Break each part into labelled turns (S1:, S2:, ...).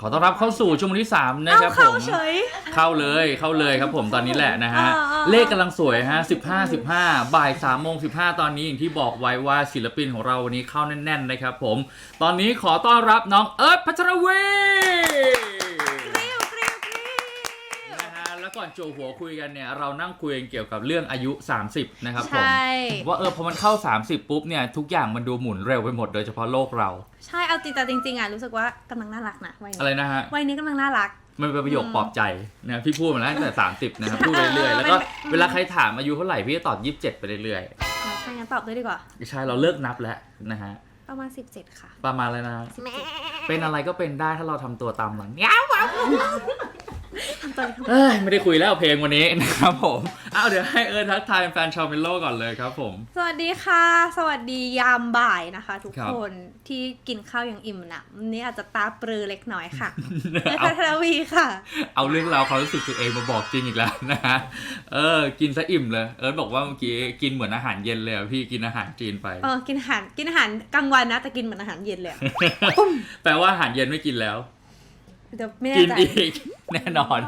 S1: ขอต้อนรับเข้าสู่ชั่วโมงที่ 3 นะ
S2: เอา
S1: ครับผ
S2: เข้ามเฉย
S1: เข้าเลยเข้าเลยครับผมตอนนี้แหละนะฮะ
S2: อ่าอ่า
S1: เลขกำลังสวยฮะ 15 15 บ่าย3โมง15 ตอนนี้อย่างที่บอกไว้ว่าศิลปินของเราวันนี้เข้าแน่น ๆ นะครับผม ตอนนี้ขอต้อนรับน้องเอิร์ธพัชรวี
S2: กริ้วกริ้วกริ้ว
S1: นะฮะแล้ว ก่อนโจหัวคุยกันเนี่ยเรานั่งคุยกันเกี่ยวกับเรื่องอายุ 30 นะครับผ
S2: ใช
S1: ม่ว่าเออพอมันเข้า 30 ปุ๊บเนี่ยทุกอย่างมันดูหมุนเร็วไปหมดโดยเฉพาะโลกเรา
S2: ใช่เอาจริงแต่จริงๆอะรู้สึกว่ากำลังน่ารักนะวัย
S1: อะไร
S2: นี้
S1: นะฮะ
S2: วัยนี้กำลังน่ารัก
S1: มันเป็นประโยค
S2: อืม
S1: ปลอบใจนะพี่พูดมาแล้วตั้งแต่ 30 นะครับพูดไปเรื่อยๆแล้วก็
S2: มันเป็น
S1: เวลาใครถามอายุเท่าไหร่พี่จะตอบ 27 ไปเรื่อย
S2: อ๋อใช่งั้นตอบด้วยดีกว่า
S1: ๆใช่เราเลิกนับแล้วนะฮะ
S2: ประมาณ 17 ค่ะ
S1: ประมาณเลยนะ
S2: แม่
S1: เป็นอะไรก็เป็นได้ถ้าเราทำตัวตามมันย้าวว้าว
S2: ทำตัวดี
S1: เอ้ยไม่ได้คุยแล้วเพลงวันนี้นะครับผมอ้าวเดี๋ยวให้เอิร์ธทักทายแฟนชาวเมโลก่อนเลยครับผม
S2: สวัสดีค่ะ สวัสดียามบ่ายนะคะ ทุก
S1: ครับ
S2: คนที่กินข้าวอย่างอิ่มนะวันนี้อาจจะตาปรือเล็กน้อยค่ะเอ
S1: เอา
S2: พัทรวีค่ะ
S1: เอาเรื่องราวความรู้สึกตัวเองมาบอกจริงอีกแล้วนะฮะ เออ กินซะอิ่มเลย เอิร์ธบอกว่าเมื่อกี้กินเหมือนอาหารเย็นเลยอะพี่กินอาหารจีนไป
S2: เออกินอาหารกินอาหารกลางวันนะแต่กินเหมือนอาหารเย็นเลยอะ
S1: แปลว่าอาหารเย็นไม่กินแล้ว
S2: เดี๋ยวไม่แน่
S1: กิน
S2: ใจ
S1: อีก แน่นอน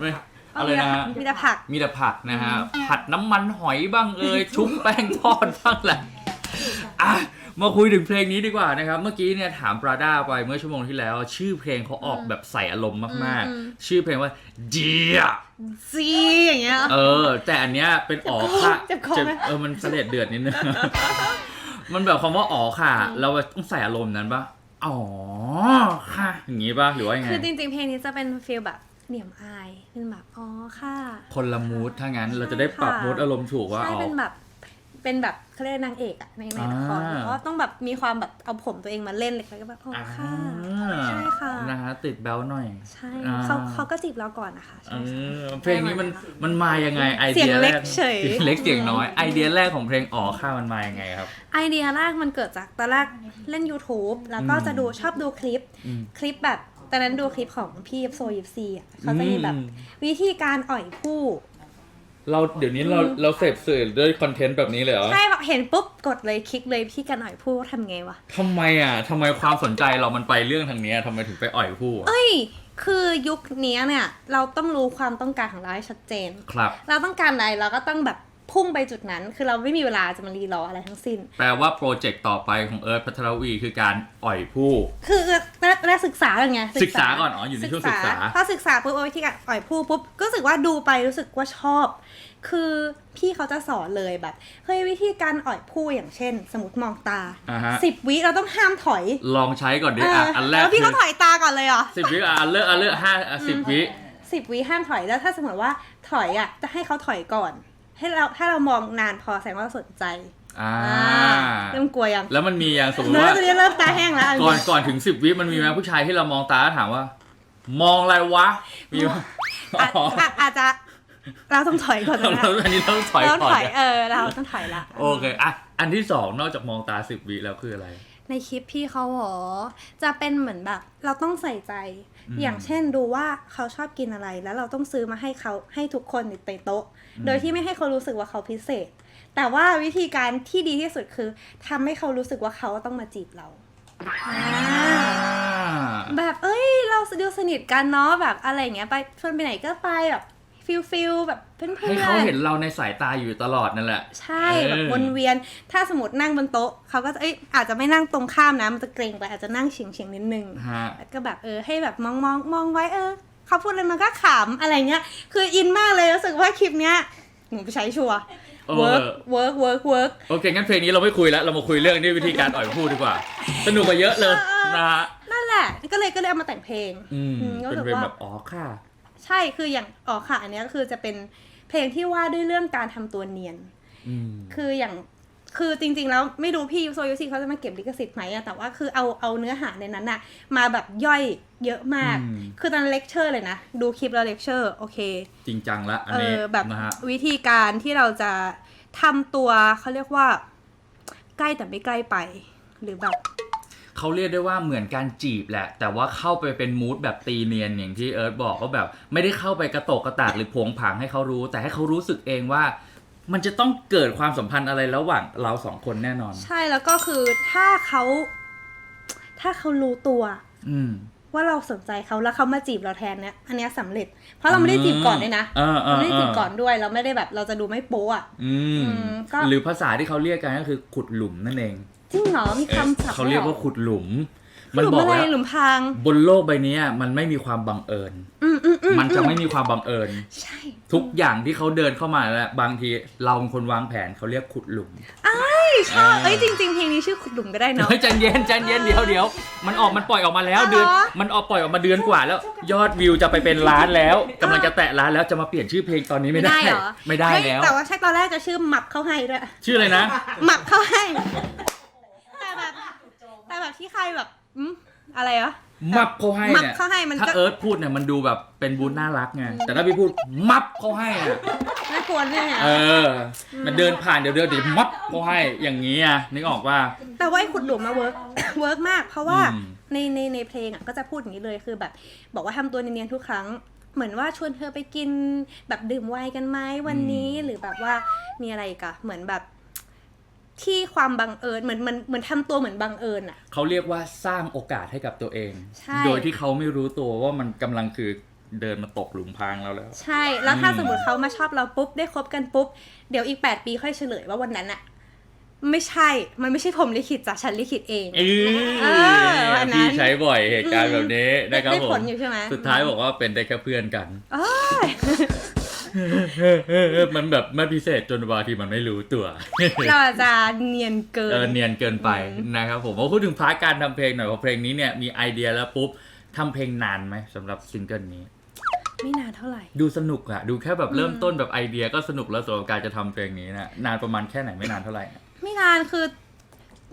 S1: ไม่ อะไรนะฮะ
S2: มีแต่ผัก
S1: มีแต่ผักนะฮะ ผัดน้ำมันหอยบ้างเอ่ย ชุบแป้งทอดบ้างแหละ อะ มาคุยถึงเพลงนี้ดีกว่านะครับ เมื่อกี้เนี่ยถามปราด้าไปเมื่อชั่วโมงที่แล้ว ชื่อเพลงเขาออกแบบใส่อารมณ์มาก
S2: อืม
S1: ๆ ชื่อเพลงว่าเจีย
S2: ซีอย่างเงี้ย
S1: เออ แต่อันเนี้ยเป็นอ๋อค่ะ
S2: เจ็บคอไหม
S1: เออมันเสด็จเดือดนิดนึง มันแบบคำว่าอ๋อค่ะ เราต้องใส่อารมณ์นั้นปะ อ๋อค่ะ อย่างงี้ปะหรือว่ายังไง
S2: คือจริงๆ เพลงนี้จะเป็นฟีลแบบเหนียมอายเป็นแบบอ๋อค่ะ
S1: คนละมูดถ้างั้นเราจะได้ปรับ
S2: ใช่ค่ะ
S1: มูดอารมณ์ถูกว่า
S2: ใช่
S1: อ๋อ
S2: เป็นแบบ เป็นแบบเขาเรียกนางเอกอะในในละคร
S1: อ่า
S2: แล้วก็ต้องแบบมีความแบบเอาผมตัวเองมาเล่นเลยแล้วก็แบบอ๋อค่ะใช่ค่ะ
S1: นะฮะติดแบลหน่อย
S2: ใช่
S1: อ่า
S2: เขาเขาก็จีบเราก่อนนะคะ
S1: เอ
S2: ใช่ค่ะ
S1: อเพลงนี้มันมันมายังไงไอ
S2: เสี
S1: เดี
S2: ย
S1: ย
S2: ง
S1: แร
S2: เล็ก
S1: ก
S2: เฉย
S1: สีงเล็กเสียงน้อยไอเดียแรกของเพลงอ๋อค่ะมันมายังไงครับ
S2: ไอเดียแรกมันเกิดจากตอนแรกเล่น YouTube แล้วก็
S1: อืม
S2: จะดูชอบดูคลิป
S1: อืม
S2: คลิปแบบตอนนั้นดูคลิปของพี่โซยิปซีอะเขาจะมีแบบ
S1: อืม
S2: วิธีการอ่อยผู้
S1: เราเดี๋ยวนี้เราเราเสพสื่อด้วยคอนเทนต์แบบนี้เลยเหรอ
S2: ใช่แบบเห็นปุ๊บกดเลยคลิกเลยพี่กันอ่อยผู้ทำไงวะ
S1: ทำไมอะทำไมความสนใจเรามันไปเรื่องทางเนี้ยทำไมถึงไปอ่อยผู้อะ
S2: เอ้ย คือยุคนี้เนี่ย เราต้องรู้ความต้องการของเราให้ชัดเจน
S1: ครับ
S2: เราต้องการอะไรเราก็ต้องแบบพุ่งไปจุดนั้น คือเราไม่มีเวลาจะมารีรออะไรทั้งสิ้น
S1: แปลว่าโปรเจกต์ต่อไปของเอิร์ธพัทรวีคือการอ่อยผู้
S2: คือแรกศึกษากันไง
S1: ศึกษาก่อนอ๋ออยู่ในช่วงศึกษา
S2: พอศึกษาปุ๊บเอาวิธีการอ่อยผู้ปุ๊บก็รู้สึกว่าดูไปรู้สึกว่าชอบ คือพี่เขาจะสอนเลยแบบเฮ้ยวิธีการอ่อยผู้อย่างเช่น สมมติมองตา
S1: อ่าฮะ
S2: สิบวิเราต้องห้ามถอย
S1: ลองใช้ก่อนดิ
S2: เอ
S1: อะ
S2: อ
S1: อันแรก
S2: แล้วพี่
S1: คื
S2: ก็ถอยตาก่อนเลยเหรอ
S1: สิบวิอะอันเลิกอันเลิกห้าอะสิบวิ
S2: สิบวิห้ามถอยแล้วถ้าสมมติว่าถอยอะจะให้เขาถอยก่อน ให้เราถ้าเรามองนานพอแสดงว่าเราสนใจ
S1: อ่า
S2: เริ่มกลัวยัง
S1: แล้วมันมีอย่างสมมติ
S2: เริ่ม
S1: ว่า
S2: ตอนนี้เริ่มตาแห้งแล้ว
S1: ก่อนก่อนถึงสิบวิมันมีไหมผู้ชายที่เรามองตาแล้วถามว่า มองอะไรวะ มีไหม
S2: อะ
S1: อ๋อ
S2: อะอาจจะ เราต้องถอยก่อนนะ
S1: เราอันนี้ต้องถอย
S2: เรา
S1: ก่อน
S2: ถอยเออเราต้องถอยละ
S1: โอเคอะอันที่สองนอกจากมองตาสิบวิแล้วคืออะไร
S2: ในคลิปพี่เขาหรอจะเป็นเหมือนแบบ เราต้องใส่ใจ
S1: อืม
S2: อย่างเช่นดูว่าเขาชอบกินอะไร แล้วเราต้องซื้อมาให้เขาให้ทุกคนในโต๊ะ
S1: อืม
S2: โดยที่ไม่ให้เขารู้สึกว่าเขาพิเศษ แต่ว่าวิธีการที่ดีที่สุดคือทำให้เขารู้สึกว่าเขาต้องมาจีบเราอ่าแบบเอ้ย เราดูสนิทกันเนาะแบบอะไรอย่างเงี้ยไปชวนไปไหนก็ไปแบบ ฟิลฟิลแบบเพื่อน
S1: ให้เขาเห็นเราในสายตาอยู่ตลอดนั่นแหละ
S2: ใช่
S1: เออ
S2: แบบวนเวียน ถ้าสมมตินั่งบนโต๊ะเขาก็จะเอ้ยอาจจะไม่นั่งตรงข้ามนะมันจะเกรงไปอาจจะนั่งเฉียงเฉียงๆนิดนึง
S1: ฮะ
S2: แล้วก็แบบเออให้แบบมองมองมองไว้เออเขาพูดอะไรมันก็ขำอะไรเงี้ย คืออินมากเลยรู้สึกว่าคลิปเนี้ยหนูไปใช้ชัวร์
S1: เออ
S2: work work work work
S1: โอเค งั้นเพลงนี้เราไม่คุยแล้ว เรามาคุยเรื่องนี้วิธีการอ่อยผู้ดีกว่า สนุกกว่าเยอะเลยนะฮะ
S2: นั่นแหละ ก็เลยก็เลยเอามาแต่งเพลง
S1: อืม
S2: อืมก็
S1: เป็น
S2: รู้สึก
S1: เพลง
S2: ว่า
S1: แบบอ๋อค่ะ
S2: ใช่คืออย่างอ๋อค่ะ อันเนี้ยก็คือจะเป็นเพลงที่ว่าด้วยเรื่องการทำตัวเนียน
S1: อืม
S2: คืออย่างคือจริง ๆ แล้วไม่รู้พี่ยูโซยูซีเขาจะมาเก็บลิขสิทธิ์ไหมอะแต่ว่าคือเอาเอาเนื้อหาในนั้นอะมาแบบย่อยเยอะมาก
S1: อืม
S2: คือตอนเลคเชอร์เลยนะ ดูคลิปแล้วเลคเชอร์โอเค
S1: จริงจังละอัน
S2: เอ
S1: นี้
S2: อแบบ
S1: นะฮะ
S2: วิธีการที่เราจะทำตัวเขาเรียกว่า ใกล้แต่ไม่ใกล้ไป หรือแบบ
S1: เขาเรียกได้ว่าเหมือนการจีบแหละ แต่ว่าเข้าไปเป็นมูดแบบตีเนียนอย่างที่เอิร์ธบอกว่าแบบ ไม่ได้เข้าไปกระโตกกระตากหรือโผงผางให้เขารู้ แต่ให้เขารู้สึกเองว่า มันจะต้องเกิดความสัมพันธ์อะไรระหว่างเราสองคนแน่นอน
S2: ใช่แล้วก็คือถ้าเขาถ้าเขารู้ตัว
S1: อืม
S2: ว่าเราสนใจเขาแล้วเขามาจีบเราแทนเนี่ยอันเนี้ยสำเร็จ เพราะเราไม่ได้จีบก่อนด้วยนะ
S1: เออเอ
S2: เรา
S1: อ
S2: ไม่ได้
S1: เอ
S2: จีบ
S1: อ
S2: ก่อนด้วย เราไม่ได้แบบเราจะดูไม่โป๊ะอะ
S1: อืม
S2: อืมก็
S1: หรือภาษาที่เขาเรียกกันก็คือขุดหลุมนั่นเอง
S2: จริงเหรอมี
S1: เออ
S2: คำศัพท์
S1: เขาเรียกว่า
S2: ด้วยห
S1: ขุดหลุม
S2: ห
S1: มัน
S2: ลุม
S1: บอก
S2: อะไร
S1: แล้ว
S2: หลุมพราง
S1: บนโลกใบเนี้ยมันไม่มีความบังเอิญ
S2: อืมอืมอืม
S1: มันจะไม่มีความบังเอิญ
S2: ใช่
S1: ทุกอย่างที่เขาเดินเข้ามาแล้วบางทีเราเป็นคนวางแผนเขาเรียกขุดหลุม
S2: ชอบ
S1: อ่า
S2: เอ้ยจริงๆเพลงนี้ชื่อขุดหลุมก็ได้เนาะ
S1: เฮ้ยใจเย็นใจเย็นเดี๋ยวเดี๋ยวมันออกมันปล่อยออกมาแล้ว
S2: อ๋อเหรอ
S1: เดือนมันออกปล่อยออกมาเดือนกว่าแล้ว ยอดวิวจะไปเป็นล้านแล้วกำลังจะแตะล้านแล้วจะมาเปลี่ยนชื่อเพลงตอนนี้ไม่ได้
S2: เหรอ
S1: ไม่ได้
S2: เฮ้ย
S1: แล้ว
S2: แต่ว่าใช่ตอนแรกจะชื่อหมับเข้าให้ด้วย
S1: ชื่ออะไรนะ
S2: หมับเข้าให้แต่แบบ แต่แบบที่ใครแบบอืมอะไรเหรอ
S1: มับเขาให้
S2: หมับ
S1: เนี่ย
S2: เข้าให้มัน
S1: ถ้า
S2: ก็
S1: เอิร์ธพูดเนี่ยมันดูแบบเป็นบูธน่ารักไง แต่ถ้าพี่พูดมับเขาให้อะ
S2: ไม่ควรเนี่ย
S1: เออ มันเดินผ่านเดี๋ยวเดี๋ยวเดี๋ยวมับเขาให้ อย่างนี้อะนึกออกว่า
S2: แต่ว่าไอ้ขุดหลุมมาเวิร์ก เวิร์กมาก เพราะว่า
S1: อืม
S2: ในในในเพลงอะก็จะพูดอย่างนี้เลยคือแบบ บอกว่าทำตัวเนียนๆทุกครั้ง เหมือนว่าชวนเธอไปกินแบบดื่มไวน์กันไหมวันนี้หรือแบบว่ามีอะไรอีกอะเหมือนแบบ ที่ความบังเอิญเหมือนเหมือนเหมือนทำตัวเหมือนบังเอิญอะ
S1: เขาเรียกว่าสร้างโอกาสให้กับตัวเอง
S2: ใช่
S1: โดยที่เขาไม่รู้ตัวว่ามันกำลังคือเดินมาตกหลุมพรางเราแล้ว
S2: ใช่แล้วถ้า
S1: อืม
S2: สมมติเขามาชอบเราปุ๊บได้คบกันปุ๊บ เดี๋ยวอีก 8 ปีค่อยเฉลยว่าวันนั้นอะไม่ใช่ มันไม่ใช่ผมลิขิตจ้ะฉันลิขิตเอง
S1: เอ
S2: เอออันนั้น
S1: พี่ใช้บ่อยเหตุการณ์แบบนี้นะครับ
S2: ได้
S1: ผ
S2: ผมลอยู่ใช่ไหม
S1: สุดท้ายบอกว่าเป็นได้แค่เพื่อนกัน
S2: อ้าย
S1: มันแบบไม่พิเศษจนบางทีมันไม่รู้ตัว
S2: เราอาจจะเนียนเกิน
S1: เออเนียนเกินไปนะครับผมมาพูดถึงพาร์ทการทำเพลงหน่อยเพราะเพลงนี้เนี่ยมีไอเดียแล้วปุ๊บทำเพลงนานไหมสำหรับซิงเกิลนี้
S2: ไม่นานเท่าไหร่
S1: ดูสนุกอะดูแค่แบบเริ่มต้นแบบไอเดียก็สนุกแล้วสำหรับการจะทำเพลงนี้นะนานประมาณแค่ไหนไม่นานเท่าไหร่อะ
S2: ไม่นานคือ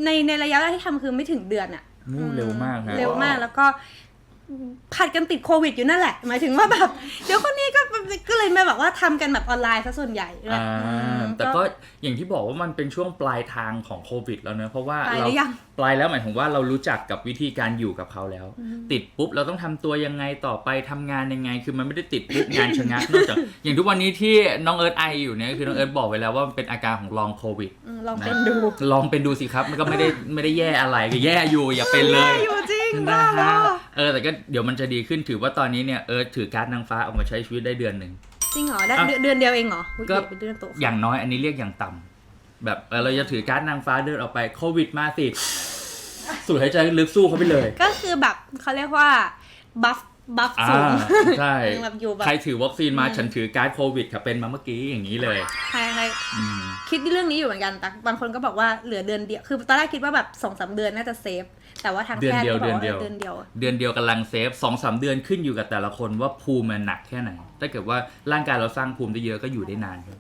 S2: ในในระยะเวลาที่ทำคือไม่ถึงเดือนอะ
S1: นู่นเร็วมากฮะ
S2: เร็วมากแล้วก็ผัดกันติดโควิดอยู่นั่นแหละ หมายถึงว่าแบบเดี๋ยวคนนี้ ก็ก็เลยมาแบบว่าทำกันแบบออนไลน์ซะส่วนใหญ่ด้วย
S1: อ่า
S2: อืม
S1: แต่ก็อย่างที่บอกว่ามันเป็นช่วงปลายทางของโควิดแล้วเนอะเพราะว่า
S2: ปลาย
S1: เรา
S2: หรือยัง
S1: ปลายแล้วหมายถึงว่าเรารู้จักกับวิธีการอยู่กับเขาแล้ว ติดปุ๊บเราต้องทำตัวยังไงต่อไปทำงานยังไง คือมันไม่ได้ติดปุ๊บงานชะงักนอกจากอย่างทุกวันนี้ที่น้องเอิร์ธไออยู่เนี่ยคือน้องเอิร์ธบอกไว้แล้วว่ามันเป็นอาการของลองโควิด
S2: อืมลองเป็นดู
S1: ลองเป็นดูสิครับมันก็ไม่ได้ไม่ได้แย่อะไรคือแย่อยู่อย่าเป็นเลย
S2: อยู่จริ ง
S1: นะ
S2: บ้าบอ
S1: ฮะเออแต่ก็เดี๋ยวมันจะดีขึ้นถือว่าตอนนี้เนี่ยเอิร์ธถือการ์ดนางฟ้าออกมาใช้ชีวิตได้เดือนหนึ่ง
S2: จริงเหรอได้
S1: อะ
S2: เดือนเดือนเดียวเองเหรออุ๊ย
S1: ก็
S2: เป็นเดือนตัว
S1: อย่างน้อยอันนี้เรียกอย่างต่ำแบบเออเราจะถือการ์ดนางฟ้าเดินออกไปโควิดมาสิสูดหายใจลึกสู้เขาไปเลย
S2: ก็คือแบบเขาเรียกว่าบัฟ บัฟ
S1: อ่า
S2: สูง
S1: ใช่
S2: แบบอยู่แบบ
S1: ใครถือวัคซีนมา
S2: อืม
S1: ฉันถือการ์ดโควิดค่ะเป็นมาเมื่อกี้อย่างนี้เลย
S2: ใครใคร
S1: อืม
S2: คิดเรื่องนี้อยู่เหมือนกันแต่บางคนก็บอกว่าเหลือเดือนเดียวคือตอนแรกคิดว่าแบบสองสามเดือนน่าจะเซฟ แต่ว่าทาง
S1: เดือน
S2: แพทย์
S1: เดียว
S2: ก็บอกว่า
S1: เดือนเดียว
S2: เดือนเดียว
S1: เดือนเดียวกำลังเซฟสองสามเดือนขึ้นอยู่กับแต่ละคนว่าภูมิมันหนักแค่ไหนถ้าเกิดว่าร่างกายเราสร้างภูมิได้เยอะก็อยู่ได้นานครับ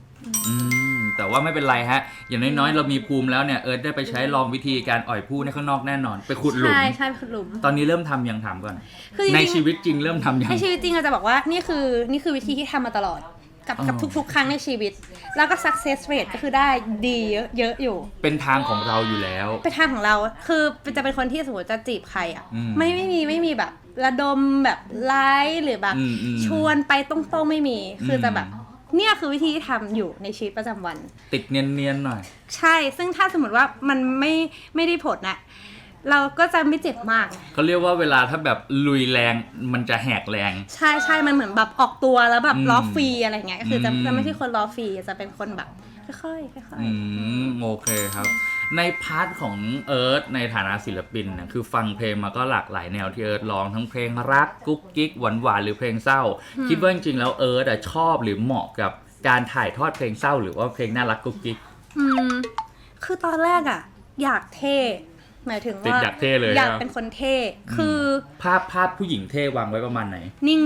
S1: อืม แต่ว่าไม่เป็นไรฮะ อย่างน้อยๆ เรามีภูมิแล้วเนี่ยเอิร์ธได้ไปใช้ลองวิธีการอ่อยผู้ในข้างนอกแน่นอน ไปขุดหลุม
S2: ใช่ใช่ขุดหลุม
S1: ตอนนี้เริ่มทำยังถามก่อน
S2: คือจริงๆ
S1: ในชีวิตจริงเริ่มทำยัง
S2: ในชีวิตจริงเราจะบอกว่านี่คือนี่คือวิธีที่ทำมาตลอด กับกับ
S1: อ๋อ
S2: ทุกๆ ครั้งในชีวิต แล้วก็ success rate ก็คือได้ดีเยอะเยอะอยู่
S1: เป็นทางของเราอยู่แล้ว
S2: เป็นทางของเรา คือจะเป็นคนที่สมมติจะจีบใครอะ
S1: อืม
S2: ไม่ไม่มีไม่มีแบบระดมแบบไลฟ์หรือแบบ
S1: อืมอืม
S2: ชวนไปตรงๆไม่มี คืออ
S1: ม
S2: จะแบบ เนี่ยคือวิธีที่ทำอยู่ในชีวิตประจำวัน
S1: ติดเนียนๆหน่อย
S2: ใช่ ซึ่งถ้าสมมติว่ามันไม่ไม่ได้ผลนะเราก็จะไม่เจ็บมาก
S1: เขาเรียกว่าเวลาถ้าแบบลุยแรงมันจะแหกแรง
S2: ใช่ใช่มันเหมือนแบบออกตัวแล้วแบบ
S1: อืม
S2: ล้อฟรีอะไรเงี้ยก็คือจะ
S1: อืม
S2: จะไม่ใช่คนล้อฟรีจะเป็นคนแบบ ค่อยๆค่อย
S1: อืมโอเคครับ ในพาร์ทของเอิร์ธในฐานะศิลปินนะคือฟังเพลงมาก็หลากหลายแนวที่เอิร์ธร้องทั้งเพลงรักกุ๊กกิ๊กหวานหวานๆหรือเพลงเศร้า คิดว่าจริงๆแล้วเอิร์ธอะชอบหรือเหมาะกับการถ่ายทอดเพลงเศร้า หรือว่าเพลงน่ารักกุ๊กกิ๊ก
S2: ๆอืมคือตอนแรกอะอยากเท่หมายถึง
S1: ติด
S2: ว่า
S1: อยากเท่เลย
S2: อยาก
S1: ครับ
S2: เป็นคนเท่คือ
S1: ภาพภาพผู้หญิงเท่วางไว้ประมาณไหน
S2: นิ่ง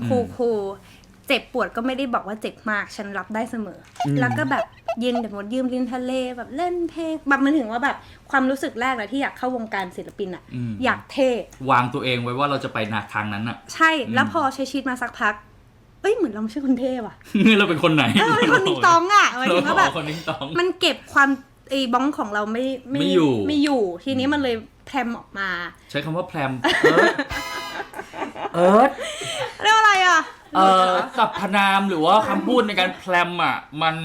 S1: อืม
S2: ๆคูคูลๆ เจ็บปวดก็ไม่ได้บอกว่าเจ็บมาก ฉันรับได้เสมออ
S1: ม
S2: แล้วก็แบบยืนแบบหมดยืมริมทะเลแบบเล่นเพลงแบบมันถึงว่าแบบความรู้สึกแรกเลยที่อยากเข้าวงการศิลปินอะ
S1: อืม
S2: อยากเท่
S1: วางตัวเองไว้ว่าเราจะไปนาทางนั้นอะ
S2: ใช่แล้วพอใช้ชีวิตมาสักพัก เอ้ย เหมือนเราไม่ใช่คนเท่ว่ะ
S1: เราเป็นคนไหน
S2: เออเป็นคนติงตองอะหมายถึงว่าแบบ
S1: คนติงตอง
S2: มันเก็บความไอ้บ้องของเราไม่
S1: ไม่อยู่
S2: ไม่อยู่ ทีนี้มันเลยแพรมออกมา
S1: ใช้คำว่าแพรมเอิร์ธเอิร์ธ
S2: เรียกว่าอะไรอะ
S1: เอ่อสรรพนามหรือว่าคำพูดในการแพรมอะ มัน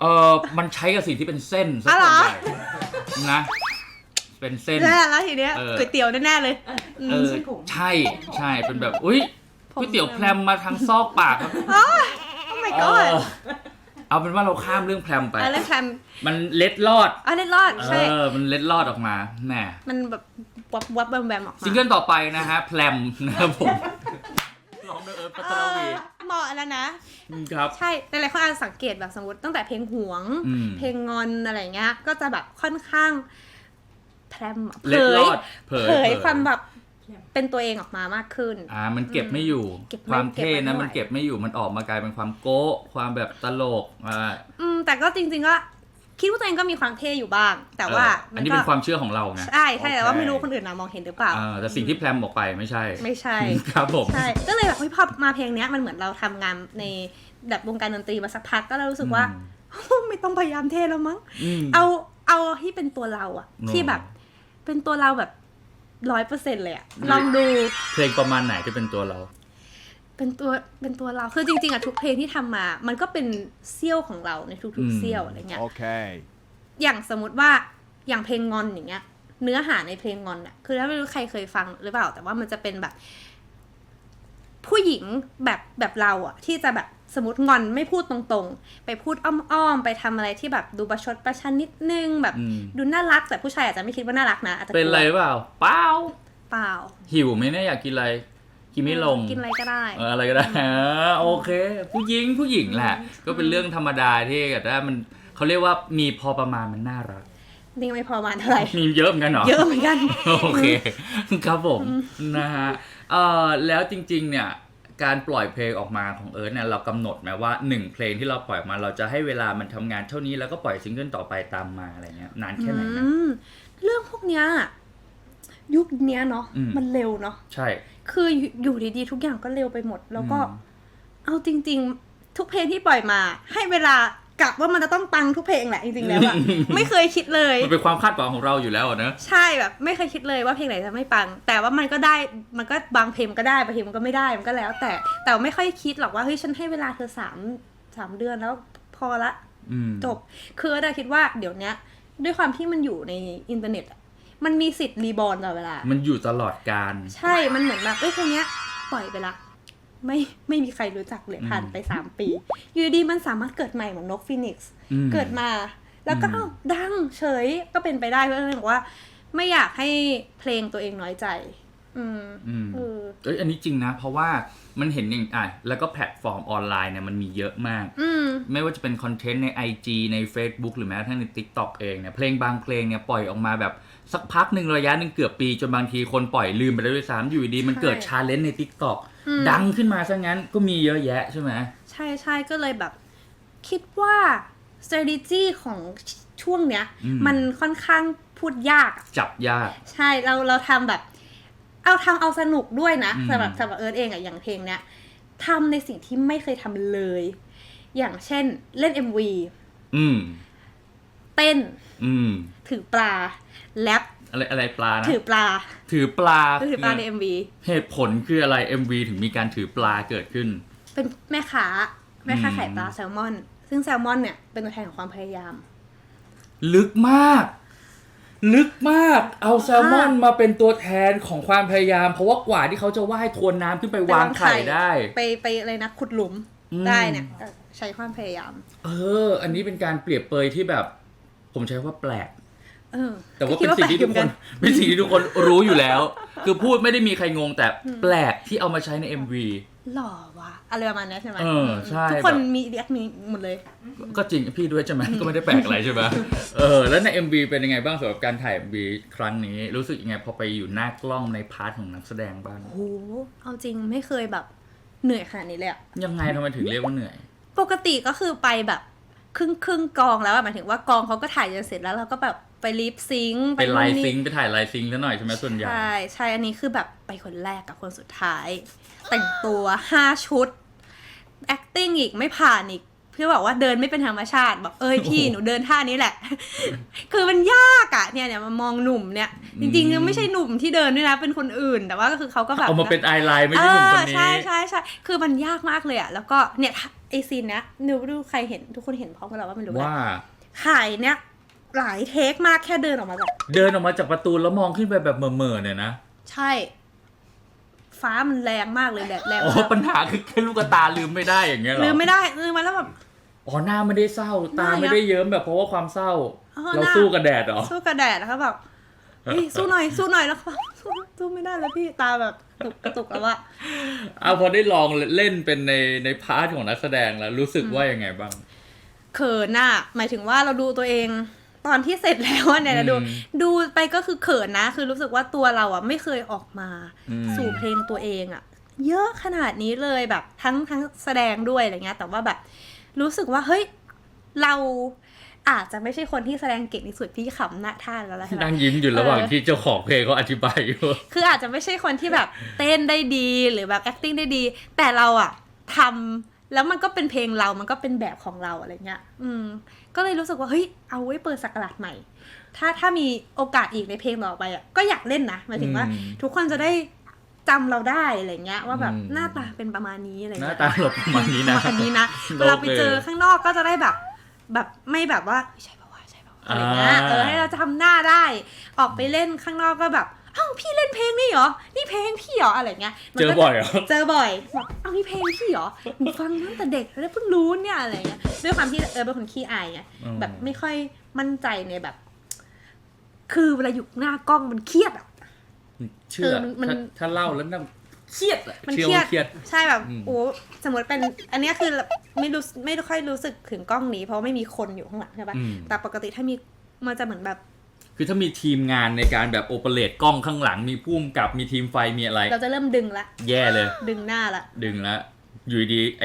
S1: เอ่อมันใช้กับสิ่งที่เป็นเส้นซะส่วนใหญ่นะไปเป็นเส้น
S2: แล้วแล้วทีเนี้ย
S1: เออ
S2: ก๋วยเตี๋ยวแน่ๆเลย
S1: เออใช่ใช่เป็นแบบ อุ้ยก๋วยเตี๋ยวแพรมมาทางซอกปากครับ
S2: โอ้ my
S1: เอ
S2: god
S1: อเอาเป็นว่าเราข้ามเรื่องแพรมไป
S2: อะไรแคม
S1: มันเล็ดลอด
S2: อันนี้รอด
S1: เอ
S2: ใช่
S1: อมันเล็ดลอดออกมาแหม
S2: มันแบบวับวับแบมแบมออกมา
S1: ซิงเกิลต่อไปนะฮะ แพรมนะครับผมร้องโดยเอิร์ธ พัท
S2: เอ
S1: ร
S2: อ
S1: วี
S2: เหมาะแล้วนะ
S1: ครับ
S2: ใช่แต่หลายคนอาจจะสังเกตแบบสมมติตั้งแต่เพลงหวง
S1: อืม
S2: เพลงงอนอะไรเงี้ย ก็จะแบบค่อนข้างแพรมอะเผ
S1: เล็ดล
S2: ย
S1: อดเผย
S2: เผย
S1: เผย
S2: ความแบบเป็นตัวเองออกมามากขึ้น
S1: อ่ามันเก็บไม่อยู่
S2: เก็บไม่
S1: ความเท่
S2: เก็บไม่
S1: นะ
S2: ไหว
S1: มันเก็บไม่อยู่มันออกมากลายเป็นความโก๊ะความแบบตลกอ่า
S2: อืมแต่ก็จริงๆก็ คิดว่าตัวเองก็มีความเท่อยู่บ้าง แต่ว่า
S1: เอออันนี้เป็นความเชื่อของเราไง
S2: ใช่ใช่แต่ว่า
S1: โอเค
S2: ไม่รู้คนอื่นนะมองเห็นหรือเปล่า
S1: อ่าแต่สิ่งที่แพรมออกไปไม่ใช่
S2: ไม่ใช่
S1: ครับผม
S2: ใช่ก็เลยแบบเฮ้ยพอมาเพลงเนี้ยมันเหมือนเราทำงานในแบบวงการดนตรีมาสักพักก็เลยรู้สึกว่าไม่ต้องพยายามเท่แล้วมั้ง
S1: อืม
S2: เอาเอาที่เป็นตัวเราอะ
S1: อืม
S2: ที่แบบ เป็นตัวเราแบบร้อยเปอร์เซ็นต์เลยอะ
S1: อืม
S2: ลองดู
S1: เพลงประมาณไหนที่เป็นตัวเรา
S2: เป็นตัวเป็นตัวเราคือจริง ๆอะทุกเพลงที่ทำมา มันก็เป็นเซี่ยวของเราในทุก
S1: อืม
S2: ๆเซี่ยวอะไรเงี้ย
S3: Okay.
S2: อย่างสมมติว่าอย่างเพลงงอนอย่างเงี้ย เนื้อหาในเพลงงอนอะคือถ้าไม่รู้ใครเคยฟังหรือเปล่า แต่ว่ามันจะเป็นแบบ ผู้หญิงแบบแบบเราอะที่จะแบบสมมติงอนไม่พูดตรงๆ ไปพูดอ้อมๆ ไปทำอะไรที่แบบดูประชดประชันนิดนึงแบบ
S1: อืม
S2: ดูน่ารัก แต่ผู้ชายอาจจะไม่คิดว่าน่ารักนะอาจจะ
S1: เป็นไร
S2: กลัว
S1: เปล่า เปล่า
S2: เปล่า
S1: หิวไหมเนี่ยอยากกินอะไร กินไม่ลง
S2: กินอะไรก็ได้
S1: เอออะไรก็ได้เออโอเค ผู้หญิงผู้หญิงแหละ ก็เป็นเรื่องธรรมดาที่แต่ว่ามันเขาเรียกว่ามีพอประมาณมันน่ารัก
S2: นี่ไม่พอประมาณเท่าไหร่
S1: มีเยอะเหมือนกันเหรอ
S2: เยอะเหมือนกัน
S1: โอเค ครับผมนะฮะเออแล้วจริง ๆ เนี่ยการปล่อยเพลงออกมาของเอิร์ธเนี่ยเรากำหนดไหมว่าหนึ่งเพลงที่เราปล่อยออกมาเราจะให้เวลามันทำงานเท่านี้แล้วก็ปล่อยซิงเกิลต่อไปตามมาอะไรเงี้ยนานแค่ไหนนะ
S2: อืมเรื่องพวกเนี้ย ยุคเนี้ยเนาะ
S1: อืม
S2: มันเร็วเนาะ
S1: ใช่
S2: คืออยู่อยู่ดีๆ ทุกอย่างก็เร็วไปหมด แล้วก็
S1: อืม
S2: เอาจริง ๆ ทุกเพลงที่ปล่อยมา ให้เวลากะว่ามันจะต้องปังทุกเพลงแหละจริงๆแล้วอะไม่เคยคิดเลย
S1: มันเป็นความคาดหวังของเราอยู่แล้วอะเนอะ
S2: ใช่แบบไม่เคยคิดเลยว่าเพลงไหนจะไม่ปัง แต่ว่ามันก็ได้มันก็บางเพลงมันก็ได้บางเพลงมันก็ไม่ได้มันก็แล้ว แต่แต่ไม่ค่อยคิดหรอกว่าเฮ้ยฉันให้เวลาเธอสามสามเดือนแล้วพอละ
S1: อืม
S2: จบคือเราคิดว่าเดี๋ยวเนี้ย ด้วยความที่มันอยู่ในอินเทอร์เน็ตอะ มันมีสิทธิ์รีบอร์นตลอดเวลา
S1: มันอยู่ตลอดการ
S2: ใช่ มันเหมือนแบบเอ้ยเพลงเนี้ยปล่อยไปละ ไม่ไม่มีใครรู้จักเลยผ่านไปสามปี อยู่ดีๆมันสามารถเกิดใหม่เหมือนนกฟีนิกซ์
S1: อืม
S2: เกิดมา แล้วก็
S1: อืม
S2: เอ้าดังเฉยก็เป็นไปได้เพราะฉะนั้นบอกว่า ไม่อยากให้เพลงตัวเองน้อยใจอืม
S1: อืม
S2: เออ
S1: เอ้ยอันนี้จริงนะ เพราะว่ามันเห็นอย่างอะแล้วก็แพลตฟอร์มออนไลน์เนี่ยมันมีเยอะมาก
S2: อืม
S1: ไม่ว่าจะเป็นคอนเทนต์ใน IG ใน Facebook หรือแม้กระทั่งใน TikTok เองเนี่ยเพลงบางเพลงเนี่ยปล่อยออกมาแบบ สักพักหนึ่งระยะหนึ่งเกือบปีจนบางทีคนปล่อยลืมไปแล้วด้วยซ้ำอยู่ดีๆมันเกิด
S2: ใช่
S1: ชาเลนจ์ใน TikTok
S2: อืม
S1: ดังขึ้นมาซะงั้นก็มีเยอะแยะใช่ไหม
S2: ใช่ใช่ก็เลยแบบ คิดว่า strategy ของช่วงเนี้ย
S1: อืม
S2: มันค่อนข้างพูดยากอะ
S1: จับยาก
S2: ใช่เราเราทำแบบ เอาทำเอาสนุกด้วยนะ
S1: อืม
S2: สำหรับสำหรับเอิร์ธเองอะอย่างเพลงเนี้ยทำในสิ่งที่ไม่เคยทำเลย อย่างเช่นเล่น MV
S1: อืม
S2: เต้น
S1: อืม
S2: ถือปลาแรป
S1: อะไรอะไรปลานะ
S2: ถือปลา
S1: ถือปลา
S2: ถือปลาใน MV
S1: เหตุผลคืออะไร MV ถึงมีการถือปลาเกิดขึ้น
S2: เป็นแม่ค้าแม่ค้า
S1: อืม
S2: ขายปลาแซลมอน ซึ่งแซลมอนเนี่ยเป็นตัวแทนของความพยายาม
S1: ลึกมาก ลึกมาก เอาแซลมอนมาเป็นตัวแทนของความพยายาม เพราะว่ากว่าที่เขาจะว่ายทวนน้ำขึ้นไปวางไข่ได้
S2: ไปไปอะไรนะขุดหลุม
S1: อืม
S2: ได้เนี่ยเออใช้ความพยายาม
S1: เออ อันนี้เป็นการเปรียบเปยที่แบบ ผมใช้ว่าแปลก
S2: เออ
S1: แต่ว่า
S2: คิ
S1: เป็
S2: ด
S1: นสิ่งที่ทุกคน
S2: แปลเหมือ
S1: เป็นสิ่งที่ทุกคนรู้อยู่แล้ว คือพูดไม่ได้มีใครงงแต่แปลกที่เอามาใช้ใน MV
S2: หล่อว่ะอะไรประมาณนี้ใช่ไหม
S1: เออใช่
S2: ทุกคน
S1: แบบ
S2: มีเรียกมีหมดเลย
S1: ก็จริงพี่ด้วยใช่ไหมก็ไม่ได้แปลกอะไรใช่ไหมเออแล้วใน MV เป็นยังไงบ้างสำหรับการถ่าย MV ครั้งนี้ รู้สึกยังไงพอไปอยู่หน้ากล้องในพาร์ทของนักแสดงบ้าง
S2: โหเอาจริงไม่เคยแบบเหนื่อยขนาดนี้เลยอะ
S1: ยังไงทำไมถึงเรียกว่าเหนื่อย
S2: ปกติก็คือไปแบบ ครึ่งครึ่งกองแล้วอะหมายถึงว่ากองเขาก็ถ่ายจนเสร็จแล้วเราก็แบบไปลิปซิงค์
S1: ไปไลน์
S2: นู่นนี่
S1: ซิงค์ไปถ่ายไลน์ซิงค์ซะหน่อยใช่ไหมส่วนใหญ่
S2: ใช่ใช่อันนี้คือแบบไปคนแรกกับคนสุดท้าย แต่งตัวห้าชุด acting อีกไม่ผ่านอีกพี่บอกว่าเดินไม่เป็นธรรมชาติบอกเอ้ยพี่
S1: โอ้โห
S2: หนูเดินท่านี้แหละ คือมันยากอะเนี่ยเนี่ยมามองหนุ่มเนี่ย จริง
S1: อืม
S2: ๆไม่ใช่หนุ่มที่เดินด้วยนะเป็นคนอื่น แต่ว่าก็คือเขาก็แบบ
S1: เอามาเป็นไอไลน์ไม่ใช่หนุ่มคน
S2: เออ
S1: นี้
S2: ใช่ใช่ใช่คือมันยากมากเลยอะแล้วก็เนี่ยไอซีนเนี้ยหนูไม่รู้ใครเห็นทุกคนเห็นพร้อมกันหรอว่าไม่รู้แหละ
S1: ว่า
S2: ขายเนี้ยหลายเทคมากแค่เดินออกมาจาก
S1: เดินออกมาจากประตูแล้วมองขึ้นไปแบบเหม่อๆเนี่ยนะ
S2: ใช่ ฟ้ามันแรงมากเลยแดดแรง
S1: อ๋อ
S2: มาก
S1: ปัญหาคือแค่ลูกตาลืมไม่ได้อย่างเงี้ยเหรอ
S2: ลืมไม่ได้ลืมมาแล้วแบบ
S1: อ๋อหน้าไม่ได้เศร้า ตา
S2: ไม่อะ
S1: ไม่ได้เยิ้มแบบเพราะว่าความเศร้า
S2: เออ
S1: เรา
S2: หน้า
S1: สู้กับแดดเหรอ
S2: สู้กับแดดแล้วก็แบบ เฮ้ยสู้หน่อยสู้หน่อยแล้วก็แบบสู้สู้ไม่ได้แล้วพี่ตาแบบตุกกระตุกแล้วว่า
S1: เอาพอได้ลองเล่นเป็นในในพาร์ทของนักแสดงแล้วรู้สึกว่ายังไงบ้าง
S2: เขินน่ะหมายถึงว่าเราดูตัวเองตอนที่เสร็จแล้วอะเนี่ยนะดู
S1: อืม
S2: ดูไปก็คือเขินนะ คือรู้สึกว่าตัวเราอะไม่เคยออกมา
S1: อืม
S2: สู่เพลงตัวเองอะเยอะขนาดนี้เลยแบบทั้งทั้งแสดงด้วยอะไรเงี้ย แต่ว่าแบบรู้สึกว่าเฮ้ยเรา อาจจะไม่ใช่คนที่แสดงเก่งที่สุดพี่ขำหน้าท่านแล้วแหละ
S1: นั่งยิ้มอยู่ระหว่าง
S2: เออ
S1: ที่เจ้าของเพลงเขาอธิบายอยู่
S2: คืออาจจะไม่ใช่คนที่แบบเต้นได้ดีหรือแบบ acting ได้ดี แต่เราอะทำแล้วมันก็เป็นเพลงเรา มันก็เป็นแบบของเราอะไรเงี้ย อืม ก็เลยรู้สึกว่า เฮ้ย เอาไว้เปิดสักราชใหม่ ถ้าถ้ามีโอกาสอีกในเพลงต่อไปอะก็อยากเล่นนะ หมายถึงว่า
S1: อืม
S2: ทุกคนจะได้จำเราได้อะไรเงี้ย ว่าแบบ
S1: อืม
S2: หน้าตาเป็นประมาณนี้อะไร
S1: หน้า
S2: เงี้ย
S1: ตาเราประมาณนี้นะ
S2: ประมาณนี้นะ
S1: โอเค
S2: เวลาไปเจอข้างนอกก็จะได้แบบ แบบไม่แบบว่าใช่ปะวะใช่ปะวะอะไรเงี้ย
S1: อ่า
S2: เออให้เราจำหน้าได้ ออกไปเล่นข้างนอกก็แบบเอ้าพี่เล่นเพลงนี่เหรอ นี่เพลงพี่เหรออะไรเงี้ยมัน
S1: เจอ
S2: ก็
S1: บ่อยเหรอ
S2: เจอบ่อยบอกเอ้านี่เพลงพี่เหรอหนูฟังตั้งแต่เด็กแล้วเพิ่งรู้เนี่ยอะไรเงี้ยด้วยความที่เออเป็นคนขี้อายไง
S1: อืม
S2: แบบไม่ค่อยมั่นใจในแบบ คือเวลาอยู่หน้ากล้องมันเครียดอะ
S1: เชื่อ
S2: เออมัน
S1: ถ้าถ้าเล่าแล้วน่า เครียดอะ
S2: มัน
S1: เชื่อ
S2: เครียด
S1: ว่าเครียด
S2: ใช่แบบ
S1: อืม
S2: โอ้สมมติเป็นอันเนี้ยคือไม่รู้ไม่ค่อยรู้สึกถึงกล้องนี้ เพราะว่าไม่มีคนอยู่ข้างหลังใช่ปะ
S1: อืม
S2: แต่ปกติถ้ามีมันจะเหมือนแบบ
S1: คือถ้ามีทีมงานในการแบบโอเปเรตกล้องข้างหลังมีพุ่มกับมีทีมไฟมีอะไร
S2: เราจะเริ่มดึงละ
S1: แย่เลย
S2: ดึงหน้าละ
S1: ดึงแล้ว อยู่ดีๆไอ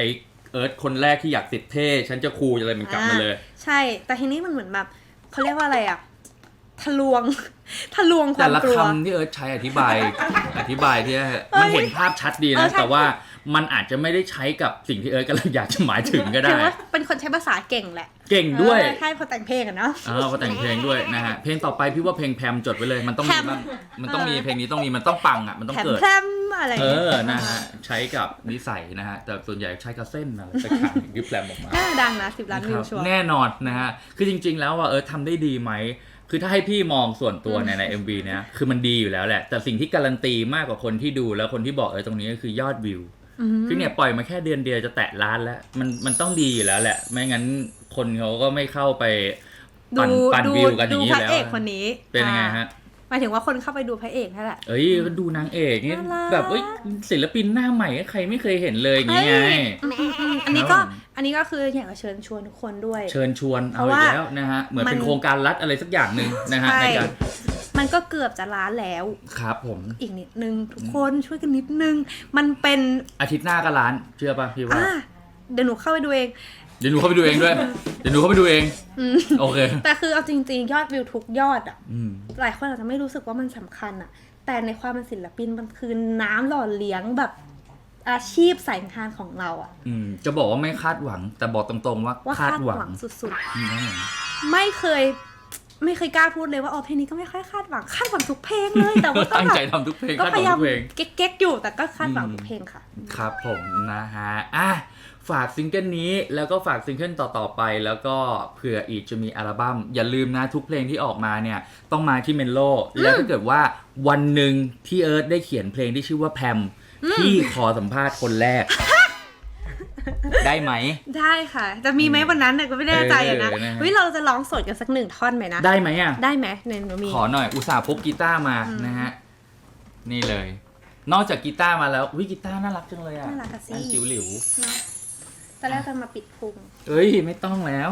S1: เอิร์ธคนแรกที่อยากติดเท่ ฉันจะคูลอะไรมันกลับมาเลย
S2: อ่ใช่ แต่ทีนี้มันเหมือนแบบเขาเรียกว่าอะไรอะ ทะลวง ทะลวงค
S1: แต่
S2: วาม
S1: ละ
S2: กลัว
S1: คำที่เอิร์ธใช้อธิบาย อธิบายที่มันเห็นภาพชัดดี
S2: เอ
S1: นะ
S2: อใช่
S1: แต่ว่ามันอาจจะไม่ได้ใช้กับสิ่งที่เอิร์ธกำลังอยากจะหมายถึงก็
S2: ถื
S1: ได้
S2: อว่าเป็นคนใช้ภาษาเก่งแหละ
S1: เก่งด้วย
S2: เออใช่พอแต่งเพลงอะเนาะ
S1: เออพอแต่งเพลงด้วยนะฮะ เพลงต่อไปพี่ว่าเพลงแพมจดไว้เลย มันต้องมี
S2: แพม
S1: บ้างมันต้องมี
S2: เออ
S1: เพลงนี้ต้องมีมันต้องปังอะมันต้อง
S2: แถม
S1: เกิด
S2: แพรมอะไร
S1: เอ
S2: เงี้ย
S1: อนะฮะใช้กับนิสัยนะฮะแต่ส่วนใหญ่ใช้กับเส้นอะไรสักอย่างที่แพลมออกมา
S2: น่าดังนะสิบล้านวิวชัวร์
S1: แน่นอนนะฮะ คือจริงๆ แล้วว่าเออทำได้ดีไหม คือถ้าให้พี่มองส่วนตัวเนี่ยใน MV เนี้ยคือมันดีอยู่แล้วแหละ แต่สิ่งที่การันตีมากกว่าคนที่ดูแล้วคนที่บอกเออตรงนี้ก็คือยอดวิวคือเนี่ยปล่อยมาแค่เดือนเดียวจะแตะล้านแล้ว มันมันต้องดีอยู่แล้วแหละ ไม่งั้นคนเขาก็ไม่เข้าไป
S2: ดู
S1: ปั่นปั่น
S2: ดู
S1: วิวกันอ
S2: ดู
S1: ย่างนี้
S2: พระ
S1: แล้ว
S2: เอกคนนี้
S1: เป็นยังไงฮะ
S2: หมายถึงว่าคนเข้าไปดูพระเอกนั่นแหละ
S1: เอ้ยก็ดูนางเอกนี่
S2: น่ารัก
S1: แบบเอ้ยศิลปินหน้าใหม่ใครไม่เคยเห็นเลยอย่างงี้ไง
S2: เฮ้ยอืมอืมอืมอันนี้ก็
S1: ครับผม
S2: อันนี้ก็คืออยากจะเชิญชวนทุกคนด้วย
S1: เชิญชวน
S2: เพ
S1: เอา
S2: ราะ
S1: อี
S2: ว่า
S1: กแล้วนะฮะ เหมือนเป็น
S2: มัน
S1: โครงการรัฐอะไรสักอย่างหนึ่งนะฮะ
S2: ใช่
S1: ในการ
S2: มันก็เกือบจะล้านแล้ว
S1: ครับผม
S2: อีกนิดนึง ทุกคนช่วยกันนิดนึง มันเป็น
S1: อาทิตย์หน้าก็ร้าน เชื่อป่ะพี่ว่า
S2: อ่าเดี๋ยวหนูเข้าไปดูเอง
S1: เดี๋ยวหนูเข้าไปดูเองด้วย เดี๋ยวหนูเข้าไปดูเอง
S2: อืม
S1: โอเค
S2: แต่คือเอาจริง ๆ ยอดวิวทุกยอดอะ
S1: อืม
S2: หลายคนอาจจะไม่รู้สึกว่ามันสำคัญอะแต่ในความเป็นศิลปินมันคือน้ำหล่อเลี้ยงแบบอาชีพสายงานของเราอะ
S1: อืม จะบอกว่าไม่คาดหวัง แต่บอกตรงๆว่า
S2: ว่า
S1: คา
S2: คา
S1: ด
S2: ด
S1: ห
S2: ห
S1: วั
S2: วั
S1: ง
S2: งสุด
S1: อืม
S2: ๆ ไม่เคย ไม่เคยกล้าพูดเลยว่าอ๋อเพลงนี้ก็ไม่ค่อยคาดหวังคาดหวังทุกเพลงเลย แต่ว่าก็
S1: ตั้ง
S2: แบ
S1: ใจ
S2: บ
S1: ทำทุกเพลง
S2: ก็
S1: คาด
S2: พ
S1: หวั
S2: ยางยาม
S1: ทุกเพลง
S2: เก๊กๆอยู่แต่ก็คาดหวัง
S1: อืม
S2: ทุกเพลงค่ะ
S1: ครับผมนะฮะ อะ ฝากซิงเกิลนี้แล้วก็ฝากซิงเกิลต่อๆไป แล้วก็เผื่ออีกจะมีอัลบั้มอย่าลืมนะทุกเพลงที่ออกมาเนี่ยต้องมาที่เมนโลแล้วถ้าเกิดว่าวันหนึ่งที่เอิร์ธได้เขียนเพลงที่ชื่อว่าแพมพี่ขอสัมภาษณ์คนแรก ได้ไหม
S2: ได้ค่ะ จะมีไหมวันนั้นเนี่ยก็ไม่แน่ใจอะนะ
S1: เออนะฮะ
S2: เฮ้ยเราจะร้องสดกันสักหนึ่งท่อนไหมนะ
S1: ได้ไหมอะ
S2: ได้ไหมในหนูมี
S1: ขอหน่อยอุตส่าห์พกกีตาร์มานะฮะ นี่เลย นอกจากกีตาร์มาแล้ววิกีตาร์น่ารักจังเลยอะ
S2: น่ารักอะสิ
S1: อันจิ๋วหลิว
S2: เนาะ ตอนแรกจะมาปิดพุง
S1: เอ้ย ไม่ต้องแล้ว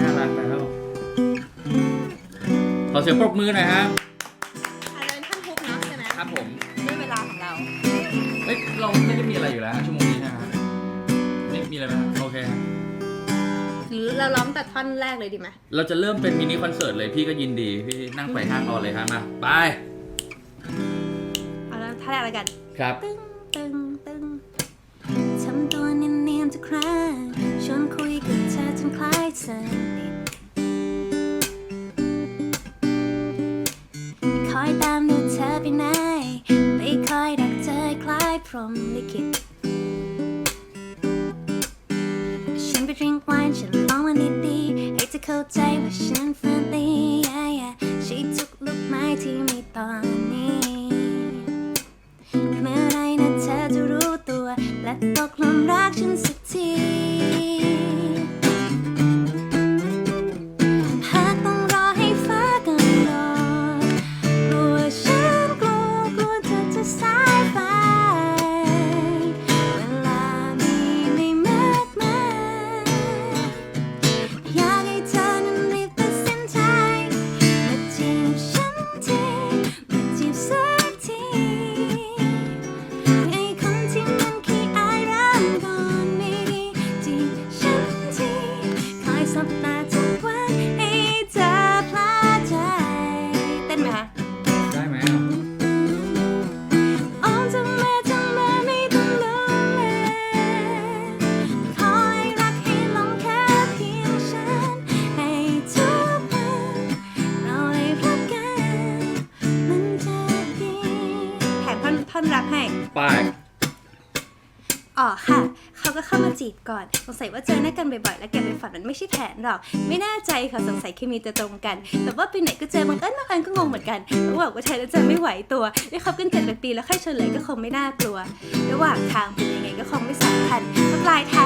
S1: น่ารักแล้ว ขอเสียงปรบมือหน่อยฮะ
S2: อาจจะเป็นท่านพุกเนาะใช่ไหม
S1: ครับผม
S2: ด้วยเวลาของเรา
S1: เอ้ยเราไม่ได้มีอะไรอยู่แล้วฮะชั่วโมงนี้นะฮะไม่มีอะไรไหมฮะโอเคฮะ
S2: หรือเราร้องแต่ท่อนแรกเลยดีไหม
S1: เราจะเริ่มเป็นมินิคอนเสิร์ตเลยพี่ก็ยินดีพี่นั่งไฟห้างรอเลยฮะมาไป
S2: เอาแล้วท่าแรกอะไรกัน
S1: ครับ
S2: ตึงตึงตึงทำตัวเนียน นจะแครชวนคุยกับเธอจนคลายสนิทคอยตามดูเธอไปไหนไปคอยดักเธอคลายพรหมลิขิตฉันไปดื่มไวน์ฉันมองวันดีๆให้เธอเข้าใจว่าฉันฝันดี yeah, yeah. ใช้ทุกลูกไม้ที่มีตอน ไม่ใช่แผนหรอก ไม่แน่ใจค่ะสงสัยเคมีจะตรงกัน แต่ว่าไปไหนก็เจอบังเอิญบางอันก็งงเหมือนกันระหว่างว่าใช้แล้วเจอไม่ไหวตัวได้คบกันเจ็ดปีแล้วค่อยเฉลยก็คงไม่น่ากลัว ระหว่างทางเป็นยังไงก็คงไม่สำคัญว่าปลายทายังไง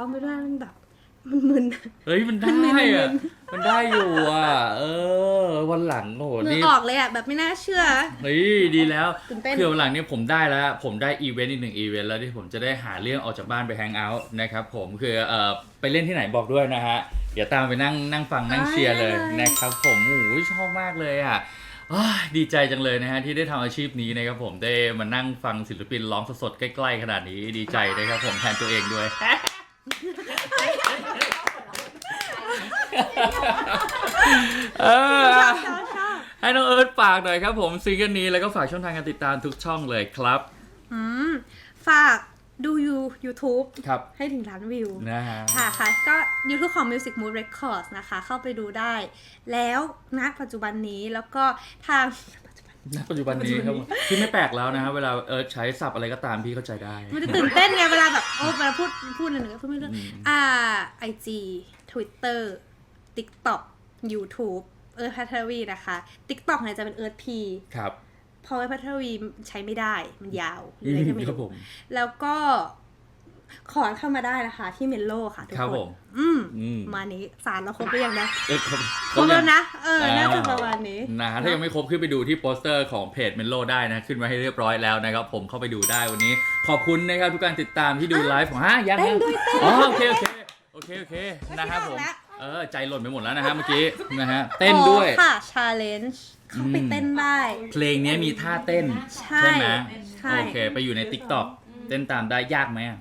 S2: ร้องไปด้วยมันแบบ มันมึน
S1: เฮ้ยมันได้
S2: มันมึน
S1: อะมันได้อยู่อะ เออ วันหลังโอ้โห
S2: มือ
S1: นี่
S2: ออกเลยอะแบบไม่น่าเชื่อ
S1: เฮ้ยดีแล้ว
S2: ตื่นเต้น
S1: คือวันหลังเนี่ยผมได้แล้ว ผมได้อีเวนต์อีกหนึ่งอีเวนต์แล้วที่ผมจะได้หาเรื่องออกจากบ้านไปแฮงเอาท์นะครับผมคือเอ่อไปเล่นที่ไหนบอกด้วยนะฮะเดี๋ยวตามไปนั่งนั่งฟังนั่งเชียร์เลยนะครับผมโอ้โหชอบมากเลยอะ อ้ายดีใจจังเลยนะฮะที่ได้ทำอาชีพนี้นะครับผมได้มานั่งฟังศิลปินร้องสดๆใกล้ๆขนาดนี้ดีใจนะครับผมแทนตัวเองด้วย เออ
S2: ชอบชอบ
S1: ให้น้องเอิร์ธฝากหน่อยครับผมซิงเกิลนี้แล้วก็ฝากช่องทางการติดตามทุกช่องเลยครับ
S2: อืมฝากดูยู YouTube
S1: ครับ
S2: ให้ถึงล้านวิว
S1: นะฮะ
S2: ค่ะค่ะก็ YouTube ของ Music Mood Records นะคะ เข้าไปดูได้ แล้วณปัจจุบันนี้แล้วก็ทาง
S1: ณปัจจุบันนี้ครับผมพี่ไม่แปลกแล้วนะฮะเวลาเอิร์ธใช้ศัพท์อะไรก็ตามพี่เข้าใจได้
S2: มันจะตื่นเต้นไงเวลาแบบโอ้เวลาพูดพูดอะไรหนึ่งก็พูดไม่รู้
S1: อืม
S2: อ่า IG Twitter TikTok YouTube เอิร์ธพัทรวีนะคะ TikTok เนี่ยจะเป็นเอิร์ธพี
S1: ครับ
S2: พอเอิร์ธพัทรวีใช้ไม่ได้มันยาวเลยก็ไม่
S1: ครับ
S2: รู้
S1: ผม
S2: แล้วก็ขอเข้ามาได้นะคะ ที่เมนโลค่ะทุก
S1: ครับ
S2: ค
S1: ผ
S2: น
S1: ม
S2: อืม
S1: อืม
S2: มานี้สารเราครบหรือยังนะ
S1: เอ้ยครับ
S2: ครบแล้วนะ เออ
S1: อ่า
S2: น่าจะประมาณ นี้
S1: นะฮะถ้ายังไม่ครบขึ้นไปดูที่โปสเตอร์ของเพจเมนโลได้นะ ขึ้นมาให้เรียบร้อยแล้วนะครับ ผมเข้าไปดูได้วันนี้ ขอบคุณนะครับทุกการติดตามที่ดูไลฟ์ของฮะยัง
S2: เต้
S1: ยั
S2: น
S1: ง
S2: ด้วยเต้น
S1: อ๋อโอเคโอเคโอเคโอเคนะครับผม
S2: ไม่ได้ละ
S1: เออใจหล่นไปหมดแล้วนะฮะเมื่อกี้นะฮะเต้นด้วย
S2: อ๋อค่ะ challenge เข้าไป
S1: อืม
S2: เต้นได้
S1: เพลงนี้มีท่าเต้น
S2: ใช่
S1: ไหม
S2: ใช่
S1: โอเค ไปอยู่ใน t ิ k t o k เต้นตามได้ยากไหมอะ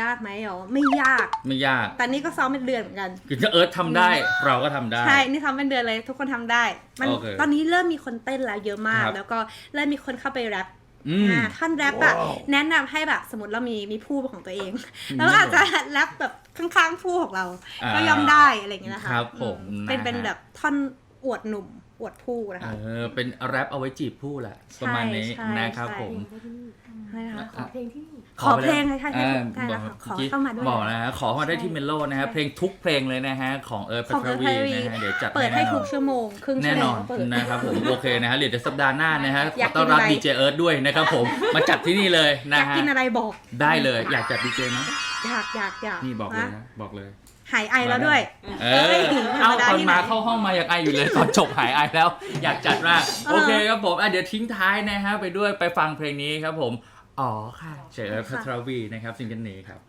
S2: ยากไหมอ๋อไม่ยาก
S1: ไม่ยาก
S2: แต่นี่ก็ซ้อมเป็นเดือนเหมือนกัน
S1: คือถ้าเอิร์ธทำได้เราก็ทำได้
S2: ใช่ นี่ซ้อมเป็นเดือนเลย ทุกคนทำได้ มัน
S1: โอเค
S2: ตอนนี้เริ่มมีคนเต้นแล้วเยอะมาก
S1: ครับ
S2: แล้วก็เริ่มมีคนเข้าไปแรป
S1: อืม
S2: อ่าท่อนแรปอะแนะนำให้แบบสมมติเรามีมีผู้ของตัวเอง แล้วอาจจะแรปแบบข้างๆผู้ของเรา
S1: อ่า
S2: ก็ย่อมได้อะไรอย่างเงี้ยนะคะ
S1: ครับผม
S2: อืเป็น
S1: นะฮะ
S2: เป็นแบบท่อนอวดหนุ่มอ วดผู้นะคะ
S1: เออเป็นแรปเอาไว้จีบผู้แหละประมาณนี้
S2: ใช่
S1: นะครับ
S2: ใช่
S1: ผม
S2: อะไรนะคะ
S3: ขอเพลงที่นี่
S2: ขอเพลงใช่ใช่ใช่
S1: อ่า
S2: ใช่
S1: บอก
S2: ค่ะขอ
S1: เมื่กี้
S2: เข้ามาด้วย
S1: บอกนะฮะขอเข้ามาได้ที่เมโลนะฮะเพลงทุกเพลงเลยนะฮะของเอิร์ธ
S2: ของ
S1: พัท
S2: เอิร์ธ
S1: วี
S2: ไทวี
S1: นะฮะเดี๋ยวจัด
S2: เปิดให้
S1: แน่น
S2: ทุ
S1: อน
S2: กชั่วโมงครึ่งชั่
S1: แน่
S2: วนโม
S1: องน
S2: ก็เปิด
S1: นะครับผมโอเคนะฮะเดี๋ยวเดี๋ยวสัปดาห์หน้านะฮะ
S2: อยาก
S1: ขอต้อนรับ
S2: กินอะไร
S1: ดีเจเอิร์ธด้วยนะครับผมมาจัดที่นี่เลย
S2: อ
S1: นะ
S2: ยาก
S1: ฮะ
S2: กินอะไรบอก
S1: ได้เลยอยากจัดดีเจไหม
S2: อยากอยากอยาก
S1: นี่บอกเลย
S2: นะ
S1: นะบอกเลย
S2: หายไอแล้วด้วย
S1: เอ
S2: เอ้
S1: อย
S2: ธรร
S1: เอา
S2: มดา
S1: ตอน
S2: ที่ไหน
S1: มาเข้าห้องมาอยากไออยู่เลยตอนจบหายไอแล้ว อยากจัดมาก
S2: เออ
S1: โอเคครับผมอะเดี๋ยวทิ้งท้ายนะฮะไปด้วยไปฟังเพลงนี้ครับผม อ๋อค่ะ เจอพัทรวีนะครับซิงเกิลนี้ครับ